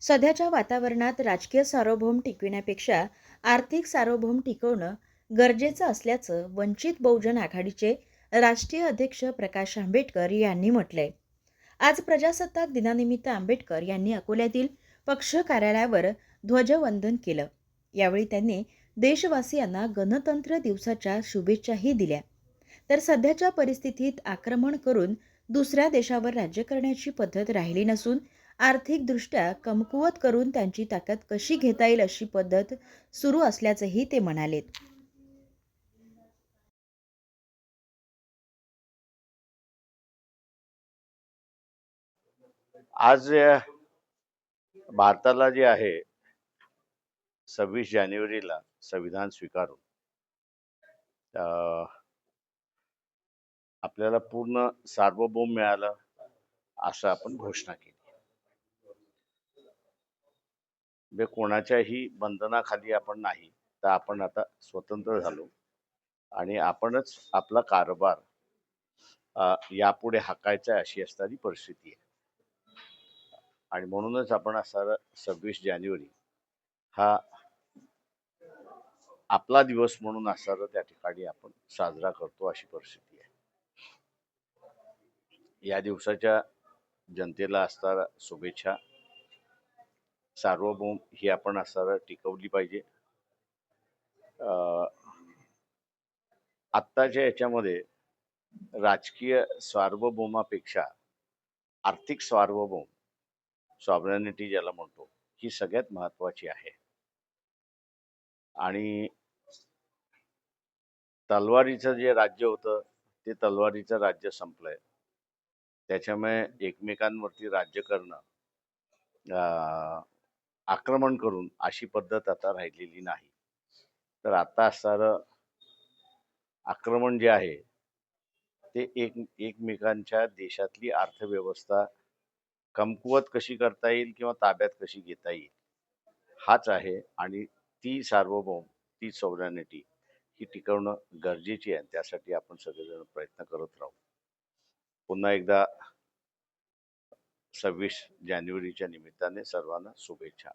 सध्याच्या वातावरणात राजकीय सार्वभौम टिकविण्यापेक्षा आर्थिक सार्वभौम टिकवणं गरजेचं असल्याचं वंचित बहुजन आघाडीचे राष्ट्रीय अध्यक्ष प्रकाश आंबेडकर यांनी म्हटलंय. आज प्रजासत्ताक दिनानिमित्त आंबेडकर यांनी अकोल्यातील पक्ष कार्यालयावर ध्वजवंदन केलं. यावेळी त्यांनी देशवासियांना गणतंत्र दिवसाच्या शुभेच्छाही दिल्या. तर सध्याच्या परिस्थितीत आक्रमण करून दुसऱ्या देशावर राज्य करण्याची पद्धत राहिली नसून आर्थिकदृष्ट्या कमकुवत करून त्यांची ताकद कशी घेता येईल अशी पद्धत सुरू असल्याचंही ते म्हणालेत. आज भारताला जे आहे सव्वीस जानेवारीला संविधान स्वीकारून आपल्याला पूर्ण सार्वभौम मिळालं असं आपण घोषणा केली. म्हणजे कोणाच्याही बंधनाखाली आपण नाही तर आपण आता स्वतंत्र झालो. आणि आपणच आपला कारभार यापुढे हाकायचा अशी असणारी परिस्थिती आहे. आणि म्हणूनच आपण असणारा सव्वीस जानेवारी हा आपला दिवस म्हणून असणारा त्या ठिकाणी आपण साजरा करतो अशी परिस्थिती आहे. या दिवसाच्या जनतेला असणारा शुभेच्छा. सार्वभौम ही आपण असणारा टिकवली पाहिजे. अं, आत्ताच्या याच्यामध्ये राजकीय सार्वभौमापेक्षा आर्थिक सार्वभौम सॉबरॅनिटी ज्याला म्हणतो ही सगळ्यात महत्वाची आहे. आणि तलवारीचं जे राज्य होतं ते तलवारीचं राज्य संपलंय. त्याच्यामुळे एकमेकांवरती राज्य करणं अं, आक्रमण करून अशी पद्धत आता राहिलेली नाही. तर आता असणारं आक्रमण जे आहे ते एक एकमेकांच्या देशातली अर्थव्यवस्था कमकुवत कशी करता येईल किंवा ताब्यात कशी घेता येईल हाच आहे आणि ती सार्वभौम ती सॉव्हरॅनिटी ही टिकवणं गरजेची आहे. त्यासाठी आपण सगळेजण प्रयत्न करत राहू. पुन्हा एकदा सव्वीस जानेवारीच्या निमित्ताने सर्वांना शुभेच्छा.